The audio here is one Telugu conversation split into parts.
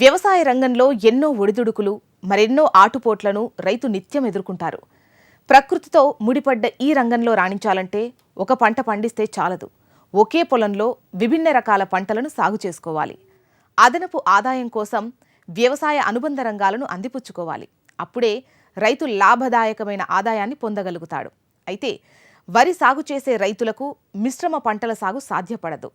వ్యవసాయ రంగంలో ఎన్నో ఒడిదుడుకులు మరెన్నో ఆటుపోట్లను రైతు నిత్యం ఎదుర్కొంటారు. ప్రకృతితో ముడిపడ్డ ఈ రంగంలో రాణించాలంటే ఒక పంట పండిస్తే చాలదు. ఒకే పొలంలో విభిన్న రకాల పంటలను సాగు చేసుకోవాలి. అదనపు ఆదాయం కోసం వ్యవసాయ అనుబంధ రంగాలను అందిపుచ్చుకోవాలి. అప్పుడే రైతు లాభదాయకమైన ఆదాయాన్ని పొందగలుగుతాడు. అయితే వరి సాగు చేసే రైతులకు మిశ్రమ పంటల సాగు సాధ్యపడదు.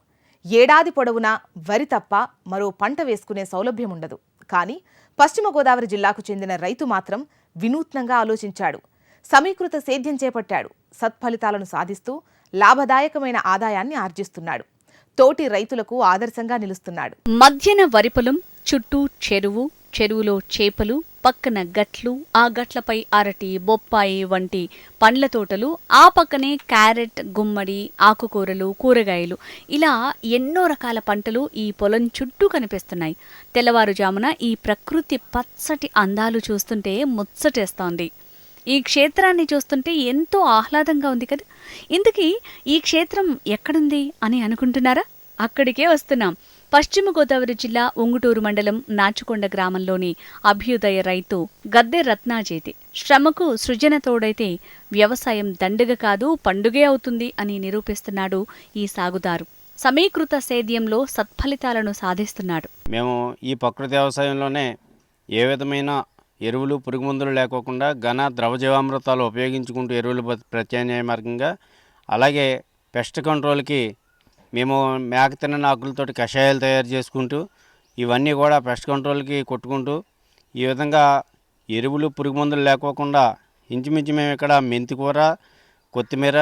ఏడాది పొడవునా వరి తప్ప మరో పంట వేసుకునే సౌలభ్యం ఉండదు. కానీ పశ్చిమ గోదావరి జిల్లాకు చెందిన రైతు మాత్రం వినూత్నంగా ఆలోచించాడు. సమీకృత సేద్యం చేపట్టాడు. సత్ఫలితాలను సాధిస్తూ లాభదాయకమైన ఆదాయాన్ని ఆర్జిస్తున్నాడు. తోటి రైతులకు ఆదర్శంగా నిలుస్తున్నాడు. మధ్యన వరిపొలం చుట్టూ చెరువు చెరువులో చేపలు పక్కన గట్లు ఆ గట్లపై అరటి బొప్పాయి వంటి పండ్ల తోటలు ఆ పక్కనే క్యారెట్ గుమ్మడి ఆకుకూరలు కూరగాయలు. ఇలా ఎన్నో రకాల పంటలు ఈ పొలం చుట్టూ కనిపిస్తున్నాయి. తెల్లవారుజామున ఈ ప్రకృతి పచ్చటి అందాలు చూస్తుంటే ముచ్చటేస్తోంది. ఈ క్షేత్రాన్ని చూస్తుంటే ఎంతో ఆహ్లాదంగా ఉంది కదా. ఇందుకీ ఈ క్షేత్రం ఎక్కడుంది అని అనుకుంటున్నారా? అక్కడికే వస్తున్నాం. పశ్చిమ గోదావరి జిల్లా ఉంగుటూరు మండలం నాచుకొండ గ్రామంలోని అభ్యుదయ రైతు గద్దె రత్నాజేతి. శ్రమకు సృజన తోడైతే వ్యవసాయం దండగ కాదు పండుగే అవుతుంది అని నిరూపిస్తున్నాడు ఈ సాగుదారు. సమీకృత సేద్యంలో సత్ఫలితాలను సాధిస్తున్నాడు. మేము ఈ ప్రకృతి వ్యవసాయంలోనే ఏ విధమైన ఎరువులు పురుగు మందులు లేకోకుండా ఘన ద్రవ జీవామృతాలు ఉపయోగించుకుంటూ ఎరువులు ప్రత్యామ్నాయ మార్గంగా అలాగే పెస్ట్ కంట్రోల్కి మేము మేక తిన్న ఆకులతోటి కషాయాలు తయారు చేసుకుంటూ ఇవన్నీ కూడా పెస్ట్ కంట్రోల్కి కొట్టుకుంటూ ఈ విధంగా ఎరువులు పురుగు మందులు లేకోకుండా ఇంచుమించు మేము ఇక్కడ మెంతికూర కొత్తిమీర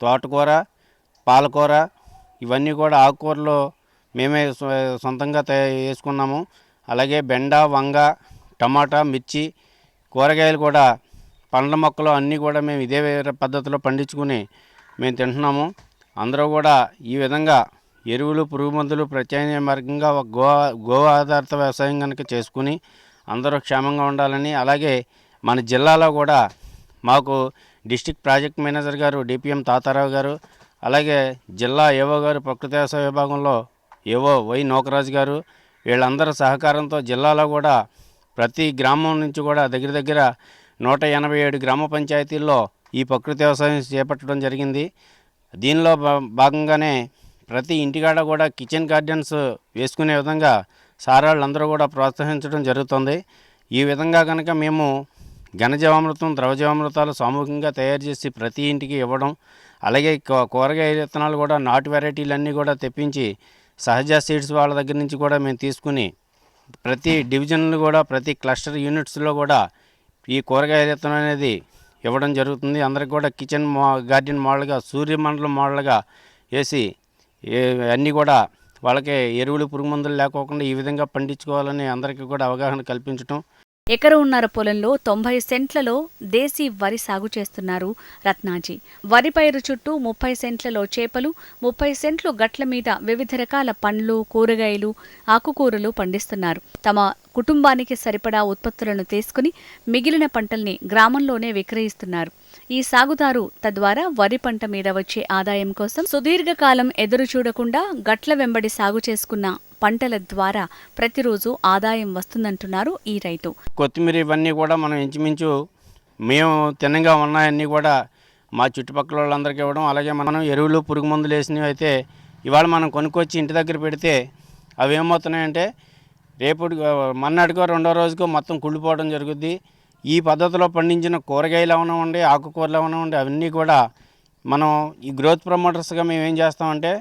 తోటకూర పాలకూర ఇవన్నీ కూడా ఆకుకూరలు మేమే సొ- సొంతంగా తయారు చేసుకున్నాము. అలాగే బెండ వంగ టమాటా మిర్చి కూరగాయలు కూడా పండ్ల మొక్కలు అన్నీ కూడా మేము ఇదే పద్ధతిలో పండించుకుని మేము తింటున్నాము. అందరూ కూడా ఈ విధంగా ఎరువులు పురుగు మందులు ప్రత్యామ్నాయ మార్గంగా ఒక గో గో ఆధారిత వ్యవసాయం కనుక చేసుకుని అందరూ క్షేమంగా ఉండాలని అలాగే మన జిల్లాలో కూడా మాకు డిస్టిక్ ప్రాజెక్ట్ మేనేజర్ గారు డిపిఎం తాతారావు గారు అలాగే జిల్లా ఏవో గారు ప్రకృతి వ్యవసాయ విభాగంలో ఏవో వై నోకరాజు గారు వీళ్ళందరి సహకారంతో జిల్లాలో కూడా ప్రతి గ్రామం నుంచి కూడా దగ్గర దగ్గర నూట ఎనభై ఏడు గ్రామ పంచాయతీల్లో ఈ ప్రకృతి వ్యవసాయం చేపట్టడం జరిగింది. దీనిలో భా- భాగంగానే ప్రతి ఇంటికాడ కూడా కిచెన్ గార్డెన్స్ వేసుకునే విధంగా సారాళ్ళందరూ కూడా ప్రోత్సహించడం జరుగుతుంది. ఈ విధంగా కనుక మేము ఘనజీవామృతం ద్రవజీవామృతాలు సామూహికంగా తయారు చేసి ప్రతి ఇంటికి ఇవ్వడం అలాగే కూరగాయ విత్తనాలు కూడా నాటు వెరైటీలన్నీ కూడా తెప్పించి సహజ సీడ్స్ వాళ్ళ దగ్గర నుంచి కూడా మేము తీసుకుని ప్రతి డివిజన్లు కూడా ప్రతి క్లస్టర్ యూనిట్స్లో కూడా ఈ కూరగాయ విత్తనం అనేది ఇవ్వడం జరుగుతుంది. అందరికి కూడా కిచెన్ మా గార్డెన్ మోడల్గా సూర్యమండలం మోడల్గా వేసి అన్నీ కూడా వాళ్ళకి ఎరువులు పురుగు మందులు లేకోకుండా ఈ విధంగా పండించుకోవాలని అందరికీ కూడా అవగాహన కల్పించటం ఎకరన్నర పొలంలో తొంభై సెంట్లలో దేశీ వరి సాగు చేస్తున్నారు రత్నాజీ. వరి పైరు చుట్టూ ముప్పై సెంట్లలో చేపలు ముప్పై సెంట్లు గట్ల మీద వివిధ రకాల పండ్లు కూరగాయలు ఆకుకూరలు పండిస్తున్నారు. తమ కుటుంబానికి సరిపడా ఉత్పత్తులను తీసుకుని మిగిలిన పంటల్ని గ్రామంలోనే విక్రయిస్తున్నారు. ఈ సాగుదారు తద్వారా వరి పంట మీద వచ్చే ఆదాయం కోసం సుదీర్ఘకాలం ఎదురు చూడకుండా గట్ల వెంబడి సాగు చేసుకున్న పంటల ద్వారా ప్రతిరోజు ఆదాయం వస్తుందంటున్నారు ఈ రైతు. కొత్తిమీర ఇవన్నీ కూడా మనం ఇంచుమించు మేము తిన్నగా ఉన్నాయన్నీ కూడా మా చుట్టుపక్కల వాళ్ళందరికీ ఇవ్వడం అలాగే మనం ఎరువులు పురుగు మందులు వేసినవి అయితే ఇవాళ మనం కొనుక్కొచ్చి ఇంటి దగ్గర పెడితే అవి ఏమవుతున్నాయంటే రేపు మన్నాటికో రెండో రోజుకో మొత్తం కుళ్ళిపోవడం జరుగుద్ది. ఈ పద్ధతిలో పండించిన కూరగాయలు అవనివ్వండి ఆకుకూరలు అవనివ్వండి అవన్నీ కూడా మనం ఈ గ్రోత్ ప్రమోటర్స్గా మేము ఏం చేస్తామంటే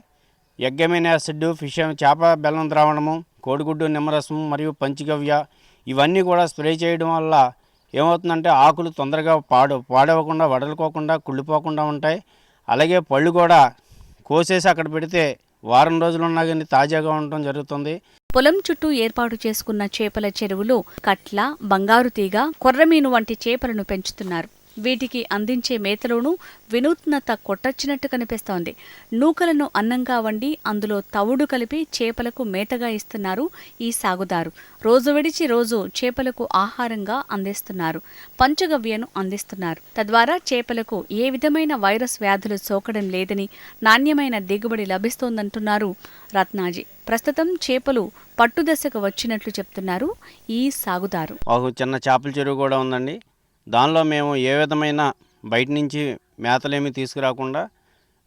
ఎగ్గమైన యాసిడ్ ఫిష్ చేప బెల్లం ద్రావణము కోడిగుడ్డు నిమ్మరసము మరియు పంచగవ్య ఇవన్నీ కూడా స్ప్రే చేయడం వల్ల ఏమవుతుందంటే ఆకులు తొందరగా పాడు పాడవకుండా వడలుకోకుండా కుళ్ళిపోకుండా ఉంటాయి. అలాగే పళ్ళు కూడా కోసేసి అక్కడ పెడితే వారం రోజులు ఉన్నా కానీ తాజాగా ఉండటం జరుగుతుంది. పొలం చుట్టూ ఏర్పాటు చేసుకున్న చేపల చెరువులు కట్ల బంగారు తీగ కొర్రమీను వంటి చేపలను పెంచుతున్నారు. వీటికి అందించే మేతలోనూ వినూత్నత కొట్టొచ్చినట్టు కనిపిస్తోంది. నూకలను అన్నంగా వండి అందులో తవుడు కలిపి చేపలకు మేతగా ఇస్తున్నారు ఈ సాగుదారు. రోజు విడిచి రోజు చేపలకు ఆహారంగా అందిస్తున్నారు. పంచగవ్యను అందిస్తున్నారు. తద్వారా చేపలకు ఏ విధమైన వైరస్ వ్యాధులు సోకడం లేదని నాణ్యమైన దిగుబడి లభిస్తోందంటున్నారు రత్నాజీ. ప్రస్తుతం చేపలు పట్టుదశకు వచ్చినట్లు చెప్తున్నారు ఈ సాగుదారు. చిన్న చేపల చెరువు కూడా ఉందండి. దానిలో మేము ఏ విధమైన బయట నుంచి మేతలేమి తీసుకురాకుండా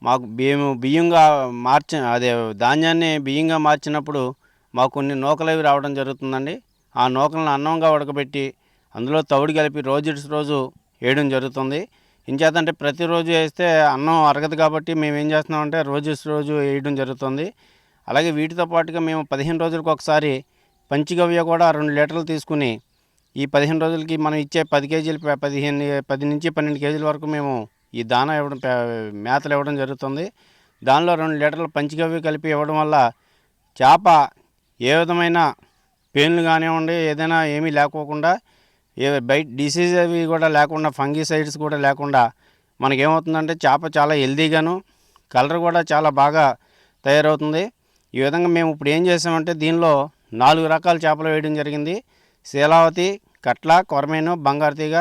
మాకు బియ్యం బియ్యంగా మార్చి అదే ధాన్యాన్ని బియ్యంగా మార్చినప్పుడు మాకు కొన్ని నూకలు అవి రావడం జరుగుతుందండి. ఆ నూకలను అన్నంగా ఉడకబెట్టి అందులో తవుడు కలిపి రోజు రోజు వేయడం జరుగుతుంది. ఇంచేతంటే ప్రతిరోజు వేస్తే అన్నం అరగదు కాబట్టి మేము ఏం చేస్తున్నామంటే రోజు రోజు వేయడం జరుగుతుంది. అలాగే వీటితో పాటుగా మేము పదిహేను రోజులకు ఒకసారి పంచిగవ్య కూడా రెండు లీటర్లు తీసుకుని ఈ పదిహేను రోజులకి మనం ఇచ్చే పది కేజీలు పదిహేను పది నుంచి పన్నెండు కేజీల వరకు మేము ఈ దానా ఇవ్వడం మేతలు ఇవ్వడం జరుగుతుంది. దానిలో రెండు లీటర్లు పంచికవి కలిపి ఇవ్వడం వల్ల చేప ఏ విధమైన పెయిన్లు కానివ్వండి ఏదైనా ఏమీ లేకోకుండా ఏ బయట డిసీజ్ అవి కూడా లేకుండా ఫంగిసైడ్స్ కూడా లేకుండా మనకేమవుతుందంటే చేప చాలా హెల్దీగాను కలర్ కూడా చాలా బాగా తయారవుతుంది. ఈ విధంగా మేము ఇప్పుడు ఏం చేసామంటే దీనిలో నాలుగు రకాల చేపలు వేయడం జరిగింది. శీలావతి కట్ల కొరమేను బంగారు తీగ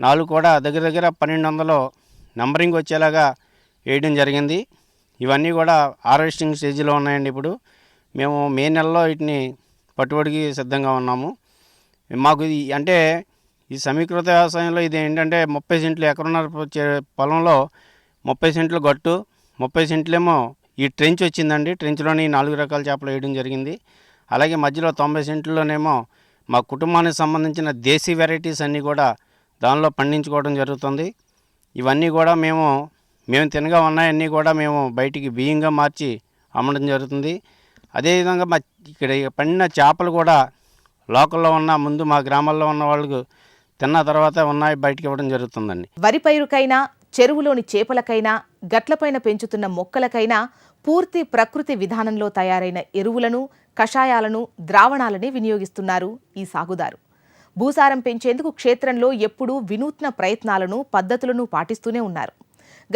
నాలుగు కూడా దగ్గర దగ్గర పన్నెండు వందలు నంబరింగ్ వచ్చేలాగా వేయడం జరిగింది. ఇవన్నీ కూడా హార్వెస్టింగ్ స్టేజ్లో ఉన్నాయండి ఇప్పుడు. మేము మే నెలలో వీటిని పట్టుబడికి సిద్ధంగా ఉన్నాము. మాకు అంటే ఈ సమీకృత వ్యవసాయంలో ఇది ఏంటంటే ముప్పై సెంట్లు ఎకరన్నర పొలంలో ముప్పై సెంట్లు గట్టు ముప్పై సెంట్లేమో ఈ ట్రెంచ్ వచ్చిందండి. ట్రెంచ్లోని నాలుగు రకాల చేపలు వేయడం జరిగింది. అలాగే మధ్యలో తొంభై సెంట్లలోనేమో మా కుటుంబానికి సంబంధించిన దేశీ వెరైటీస్ అన్నీ కూడా దానిలో పండించుకోవడం జరుగుతుంది. ఇవన్నీ కూడా మేము మేము తినగా ఉన్నాయన్నీ కూడా మేము బయటికి బియ్యంగా మార్చి అమ్మడం జరుగుతుంది. అదేవిధంగా మా ఇక్కడ పండిన చేపలు కూడా లోకల్లో ఉన్న ముందు మా గ్రామాల్లో ఉన్న వాళ్ళకు తిన్న తర్వాత ఉన్నాయి బయటికి ఇవ్వడం జరుగుతుందండి. వరి పైరుకైనా చెరువులోని చేపలకైనా గట్లపైన పెంచుతున్న మొక్కలకైనా పూర్తి ప్రకృతి విధానంలో తయారైన ఎరువులను కషాయాలను ద్రావణాలని వినియోగిస్తున్నారు ఈ సాగుదారు. భూసారం పెంచేందుకు క్షేత్రంలో ఎప్పుడూ వినూత్న ప్రయత్నాలను పద్ధతులను పాటిస్తూనే ఉన్నారు.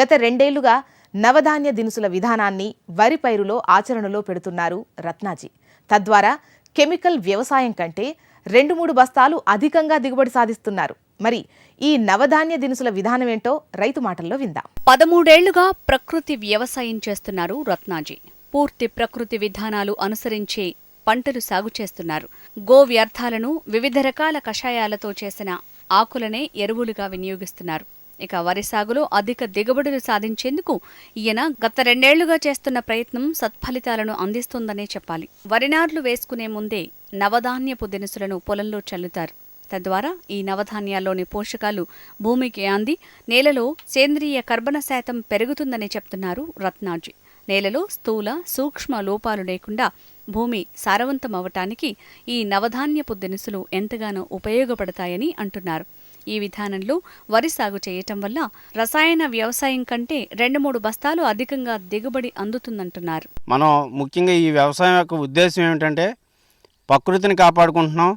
గత రెండేళ్ళుగా నవధాన్య దినుసుల విధానాన్ని వరి పైరులో ఆచరణలో పెడుతున్నారు రత్నాజీ. తద్వారా కెమికల్ వ్యవసాయం కంటే రెండు మూడు బస్తాలు అధికంగా దిగుబడి సాధిస్తున్నారు మరి ఈ నవధాన్య దినుసుల విధానం ఏంటో రైతు మాటల్లో విందాం. పదమూడేళ్ళుగా ప్రకృతి వ్యవసాయం చేస్తున్నారు రత్నాజీ. పూర్తి ప్రకృతి విధానాలు అనుసరించి పంటలు సాగు చేస్తున్నారు. గో వ్యర్థాలను వివిధ రకాల కషాయాలతో చేసిన ఆకులనే ఎరువులుగా వినియోగిస్తున్నారు. ఇక వరి సాగులో అధిక దిగుబడులు సాధించేందుకు ఈయన గత రెండేళ్ళుగా చేస్తున్న ప్రయత్నం సత్ఫలితాలను అందిస్తోందనే చెప్పాలి. వరి నార్లు వేసుకునే ముందే నవధాన్యపు దినుసులను పొలంలో చల్లుతారు. తద్వారా ఈ నవధాన్యాల్లోని పోషకాలు భూమికి అంది. నేలలో సేంద్రియ కర్బన శాతం పెరుగుతుందని చెప్తున్నారు రత్నాజీ. నేలలో స్థూల సూక్ష్మ లోపాలు లేకుండా భూమి సారవంతమవటానికి ఈ నవధాన్యపు దినుసులు ఎంతగానో ఉపయోగపడతాయని అంటున్నారు. ఈ విధానంలో వరి సాగు చేయటం వల్ల రసాయన వ్యవసాయం కంటే రెండు మూడు బస్తాలు అధికంగా దిగుబడి అందుతుందంటున్నారు. మనం ముఖ్యంగా ఈ వ్యవసాయం యొక్క ఉద్దేశం ఏమిటంటే ప్రకృతిని కాపాడుకుంటున్నాం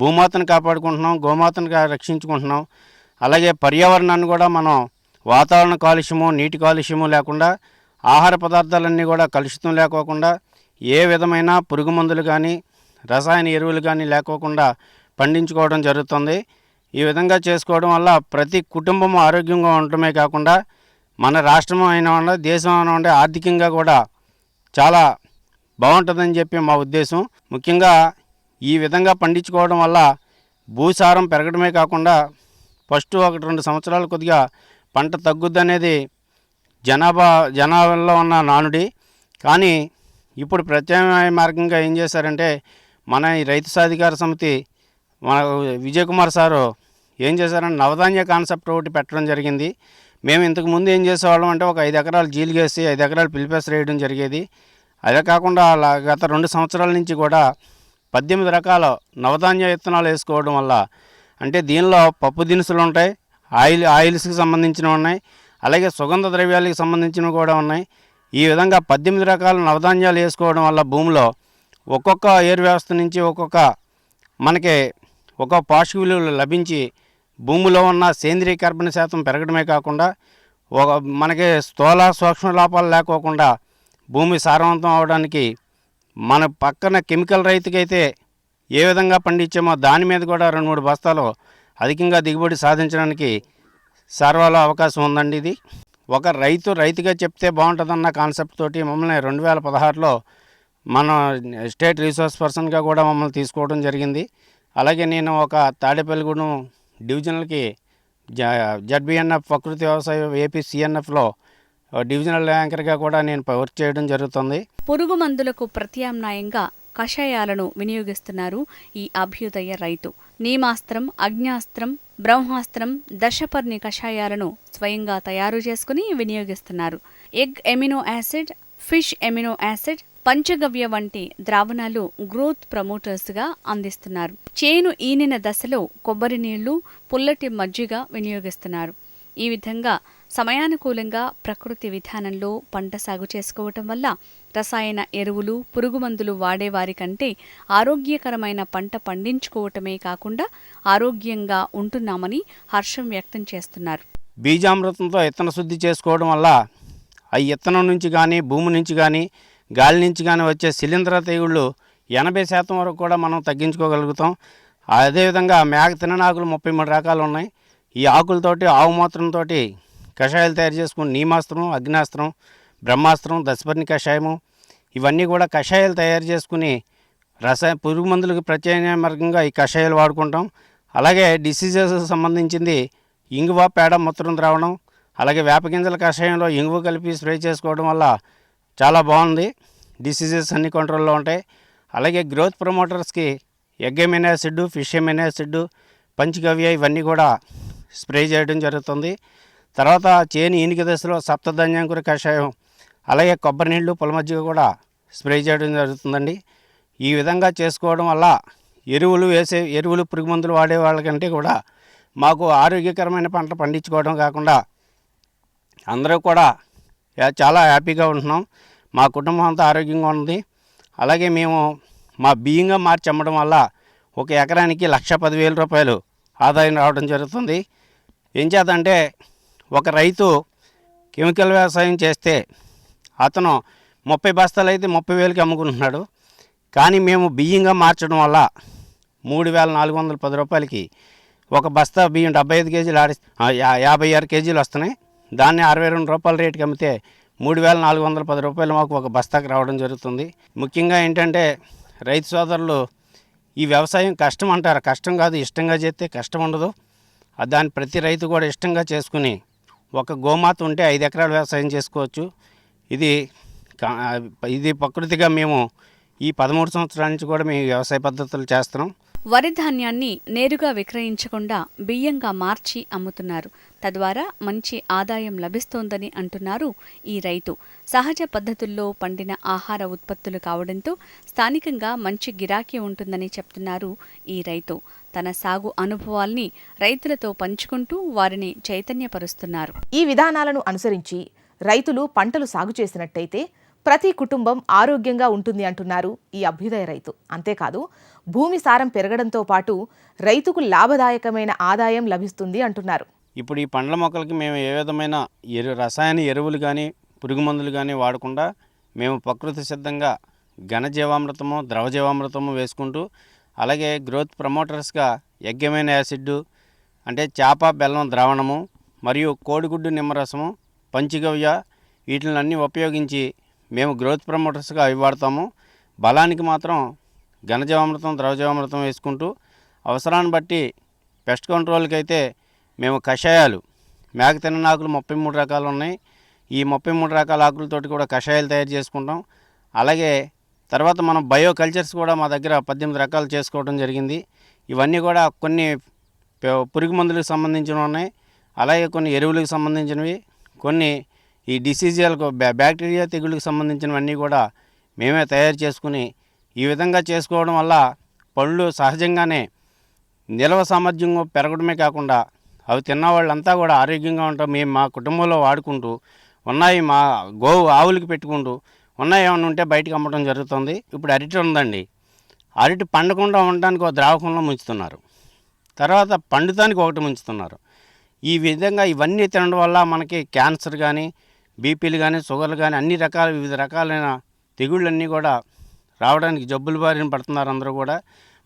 భూమాతను కాపాడుకుంటున్నాం గోమాతను రక్షించుకుంటున్నాం. అలాగే పర్యావరణాన్ని కూడా మనం వాతావరణ కాలుష్యము నీటి కాలుష్యము లేకుండా ఆహార పదార్థాలన్నీ కూడా కలుషితం లేకోకుండా ఏ విధమైన పురుగు మందులు కానీ రసాయన ఎరువులు కానీ లేకోకుండా పండించుకోవడం జరుగుతుంది. ఈ విధంగా చేసుకోవడం వల్ల ప్రతి కుటుంబం ఆరోగ్యంగా ఉండటమే కాకుండా మన రాష్ట్రం అయినా దేశం అయినా ఉండే ఆర్థికంగా కూడా చాలా బాగుంటుందని చెప్పి మా ఉద్దేశం. ముఖ్యంగా ఈ విధంగా పండించుకోవడం వల్ల భూసారం పెరగడమే కాకుండా ఫస్ట్ ఒకటి రెండు సంవత్సరాలు కొద్దిగా పంట తగ్గుద్దనేది జనాభా జనాభాలో ఉన్న నానుడి. కానీ ఇప్పుడు ప్రత్యామ్నాయ మార్గంగా ఏం చేశారంటే మన రైతు సాధికార సమితి మన విజయ్ కుమార్ సారు ఏం చేశారంటే నవధాన్య కాన్సెప్ట్ ఒకటి పెట్టడం జరిగింది. మేము ఇంతకు ముందు ఏం చేసేవాళ్ళం అంటే ఒక ఐదు ఎకరాలు జీలుగేసి ఐదు ఎకరాలు పిలిపేసి వేయడం జరిగేది. అదే కాకుండా అలా గత రెండు సంవత్సరాల నుంచి కూడా పద్దెనిమిది రకాల నవధాన్య విత్తనాలు వేసుకోవడం వల్ల అంటే దీనిలో పప్పు దినుసులు ఉంటాయి ఆయిల్ ఆయిల్స్కి సంబంధించినవి ఉన్నాయి అలాగే సుగంధ ద్రవ్యాలకు సంబంధించినవి కూడా ఉన్నాయి. ఈ విధంగా పద్దెనిమిది రకాల నవధాన్యాలు వేసుకోవడం వల్ల భూమిలో ఒక్కొక్క ఏరు వ్యవస్థ నుంచి ఒక్కొక్క మనకి ఒక పాషిక విలువలు లభించి భూమిలో ఉన్న సేంద్రీయ కర్బన శాతం పెరగడమే కాకుండా ఒక మనకి స్థూల సూక్ష్మ లోపాలు లేకోకుండా భూమి సారవంతం అవడానికి మన పక్కన కెమికల్ రైతుకైతే ఏ విధంగా పండించామో దాని మీద కూడా రెండు మూడు బస్తాలు అధికంగా దిగుబడి సాధించడానికి సర్వాలో అవకాశం ఉందండి ఇది. ఒక రైతు రైతుగా చెప్తే బాగుంటుందన్న కాన్సెప్ట్ తోటి మమ్మల్ని రెండు వేల పదహారులో మన స్టేట్ రీసోర్స్ పర్సన్గా కూడా మమ్మల్ని తీసుకోవడం జరిగింది. అలాగే నేను ఒక తాడేపల్లిగూడెం డివిజనల్కి జ జడ్బిఎన్ఎఫ్ ప్రకృతి వ్యవసాయ ఏపీ సిఎన్ఎఫ్లో డివిజనల్ యాంకర్గా కూడా నేను వర్క్ చేయడం జరుగుతుంది. పురుగు మందులకు ప్రత్యామ్నాయంగా కషాయాలను వినియోగిస్తున్నారు ఈ అభ్యుదయ రైతు. నీమాస్త్రం అగ్నాస్త్రం బ్రహ్మాస్త్రం దశపర్ణి కషాయాలను స్వయంగా తయారు చేసుకుని వినియోగిస్తున్నారు. Egg amino acid fish amino acid panchagavya వంటి ద్రావణాలు గ్రోత్ ప్రమోటర్స్గా అందిస్తున్నారు. చేను ఈనిన దశలో కొబ్బరి నీళ్ళు పుల్లటి మజ్జిగ వినియోగిస్తున్నారు. ఈ విధంగా సమయానుకూలంగా ప్రకృతి విధానంలో పంట సాగు చేసుకోవటం వల్ల రసాయన ఎరువులు పురుగుమందులు వాడేవారి కంటే ఆరోగ్యకరమైన పంట పండించుకోవటమే కాకుండా ఆరోగ్యంగా ఉంటున్నామని హర్షం వ్యక్తం చేస్తున్నారు. బీజామృతంతో ఇత్తన శుద్ధి చేసుకోవడం వల్ల ఆ ఇత్తనం నుంచి కానీ భూమి నుంచి కానీ గాలి నుంచి కానీ వచ్చే శిలీంధ్ర తెగుళ్ళు ఎనభై శాతం వరకు కూడా మనం తగ్గించుకోగలుగుతాం. అదేవిధంగా మేక తిననాకులు ముప్పై మూడు రకాలు ఉన్నాయి. ఈ ఆకులతోటి ఆవు మూత్రంతో కషాయాలు తయారు చేసుకుని నీమాస్త్రం అగ్నాస్త్రం బ్రహ్మాస్త్రం దశపర్ణి కషాయము ఇవన్నీ కూడా కషాయాలు తయారు చేసుకుని రసాయ పురుగు మందులకు ప్రత్యామ్నాయ మార్గంగా ఈ కషాయాలు వాడుకుంటాం. అలాగే డిసీజెస్ సంబంధించింది ఇంగువ పేడ మూత్రం ద్రావణం అలాగే వేపగింజల కషాయంలో ఇంగువ కలిపి స్ప్రే చేసుకోవడం వల్ల చాలా బాగుంది. డిసీజెస్ అన్ని కంట్రోల్లో ఉంటాయి. అలాగే growth ప్రమోటర్స్కి egg amino acid fish amino acid panchagavya ఇవన్నీ కూడా స్ప్రే చేయడం జరుగుతుంది. తర్వాత చేను ఈనిక దశలో సప్తధాన్యాంకుర కషాయం అలాగే కొబ్బరి నీళ్ళు పొలమజ్జిగ కూడా స్ప్రే చేయడం జరుగుతుందండి. ఈ విధంగా చేసుకోవడం వల్ల ఎరువులు వేసే ఎరువులు పురుగు మందులు వాడే వాళ్ళకంటే కూడా మాకు ఆరోగ్యకరమైన పంట పండించుకోవడం కాకుండా అందరూ కూడా చాలా హ్యాపీగా ఉంటున్నాం. మా కుటుంబం అంతా ఆరోగ్యంగా ఉంది. అలాగే మేము మా బియ్యంగా మార్చి అమ్మడం వల్ల ఒక ఎకరానికి లక్ష పదివేల రూపాయలు ఆదాయం రావడం జరుగుతుంది. ఏం చేద్దంటే ఒక రైతు కెమికల్ వ్యవసాయం చేస్తే అతను ముప్పై బస్తాలు అయితే ముప్పై వేలకి అమ్ముకుంటున్నాడు. కానీ మేము బియ్యంగా మార్చడం వల్ల మూడు వేల నాలుగు వందల పది రూపాయలకి ఒక బస్తా బియ్యం డెబ్బై ఐదు కేజీలు ఆడి యా- యాభై ఆరు కేజీలు వస్తున్నాయి. దాన్ని అరవై రెండు రూపాయల రేటుకి అమ్మితే మూడు వేల నాలుగు వందల పది రూపాయలు మాకు ఒక బస్తాకి రావడం జరుగుతుంది. ముఖ్యంగా ఏంటంటే రైతు సోదరులు ఈ వ్యవసాయం కష్టం అంటారు. కష్టం కాదు ఇష్టంగా చేస్తే కష్టం ఉండదు. దాన్ని ప్రతి రైతు కూడా ఇష్టంగా చేసుకుని ఒక గోమాత ఉంటే ఐదు ఎకరాలు వ్యవసాయం చేసుకోవచ్చు. ఇది ఇది ప్రకృతిగా మేము ఈ పదమూడు సంవత్సరాల నుంచి కూడా మేము వ్యవసాయ పద్ధతులు చేస్తున్నాం. వరి ధాన్యాన్ని నేరుగా విక్రయించకుండా బియ్యంగా మార్చి అమ్ముతున్నారు. తద్వారా మంచి ఆదాయం లభిస్తోందని అంటున్నారు ఈ రైతు. సహజ పద్ధతుల్లో పండిన ఆహార ఉత్పత్తులు కావడంతో స్థానికంగా మంచి గిరాకీ ఉంటుందని చెప్తున్నారు ఈ రైతు. తన సాగు అనుభవాల్ని రైతులతో పంచుకుంటూ వారిని చైతన్యపరుస్తున్నారు. ఈ విధానాలను అనుసరించి రైతులు పంటలు సాగు చేసినట్టయితే ప్రతి కుటుంబం ఆరోగ్యంగా ఉంటుంది అంటున్నారు ఈ అభ్యుదయ రైతు. అంతేకాదు భూమి సారం పెరగడంతో పాటు రైతుకు లాభదాయకమైన ఆదాయం లభిస్తుంది అంటున్నారు. ఇప్పుడు ఈ పండ్ల మొక్కలకి మేము ఏ విధమైన ఎరు రసాయన ఎరువులు కానీ పురుగు మందులు కానీ వాడకుండా మేము ప్రకృతి సిద్ధంగా ఘనజీవామృతము ద్రవజీవామృతము వేసుకుంటూ అలాగే గ్రోత్ ప్రమోటర్స్గా యజ్ఞమైన యాసిడ్ అంటే చేప బెల్లం ద్రావణము మరియు కోడిగుడ్డు నిమ్మరసము పంచిగవ్య వీటిని అన్నీ ఉపయోగించి మేము గ్రోత్ ప్రమోటర్స్గా అవి వాడతాము. బలానికి మాత్రం ఘనజీవామృతం ద్రవజీవామృతం వేసుకుంటూ అవసరాన్ని బట్టి పెస్ట్ కంట్రోల్కి అయితే మేము కషాయాలు మేక తిన్ననాకులు ముప్పై మూడు రకాలు ఉన్నాయి. ఈ ముప్పై మూడు రకాల ఆకులతోటి కూడా కషాయాలు తయారు చేసుకుంటాం. అలాగే తర్వాత మనం బయో కల్చర్స్ కూడా మా దగ్గర పద్దెనిమిది రకాలు చేసుకోవడం జరిగింది. ఇవన్నీ కూడా కొన్ని పురుగు మందులకు సంబంధించినవి ఉన్నాయి. అలాగే కొన్ని ఎరువులకు సంబంధించినవి కొన్ని ఈ డిసీజులకు బ్యాక్టీరియా తెగుళ్ళకి సంబంధించినవన్నీ కూడా మేమే తయారు చేసుకుని ఈ విధంగా చేసుకోవడం వల్ల పళ్ళు సహజంగానే నిల్వ సామర్థ్యం పెరగడమే కాకుండా అవి తిన్న వాళ్ళంతా కూడా ఆరోగ్యంగా ఉంటాం. మేము మా కుటుంబంలో వాడుకుంటూ ఉన్నాయి మా గోవు ఆవులకి పెట్టుకుంటూ ఉన్నాయి ఏమైనా ఉంటే బయటకు అమ్మడం జరుగుతుంది. ఇప్పుడు అరటి ఉందండి. అరటి పండకుండా ఉండడానికి ఒక ద్రావకంలో ముంచుతున్నారు. తర్వాత పండుతానికి ఒకటి ముంచుతున్నారు. ఈ విధంగా ఇవన్నీ తినడం వల్ల మనకి క్యాన్సర్ కానీ బీపీలు కానీ షుగర్లు కానీ అన్ని రకాల వివిధ రకాలైన తెగుళ్ళన్నీ కూడా రావడానికి జబ్బులు బారిన పడుతున్నారు అందరూ కూడా.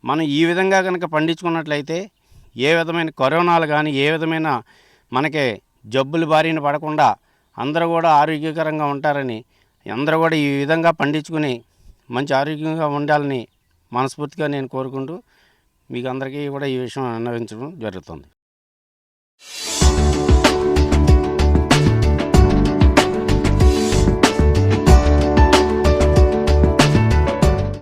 మనం ఈ విధంగా కనుక పండించుకున్నట్లయితే ఏ విధమైన కరోనాలు కానీ ఏ విధమైన మనకి జబ్బులు బారిన పడకుండా అందరూ కూడా ఆరోగ్యకరంగా ఉంటారని అందరూ కూడా ఈ విధంగా పండించుకుని మంచి ఆరోగ్యంగా ఉండాలని మనస్ఫూర్తిగా నేను కోరుకుంటూ మీకు అందరికీ కూడా ఈ విషయం అన్నవించడం జరుగుతుంది.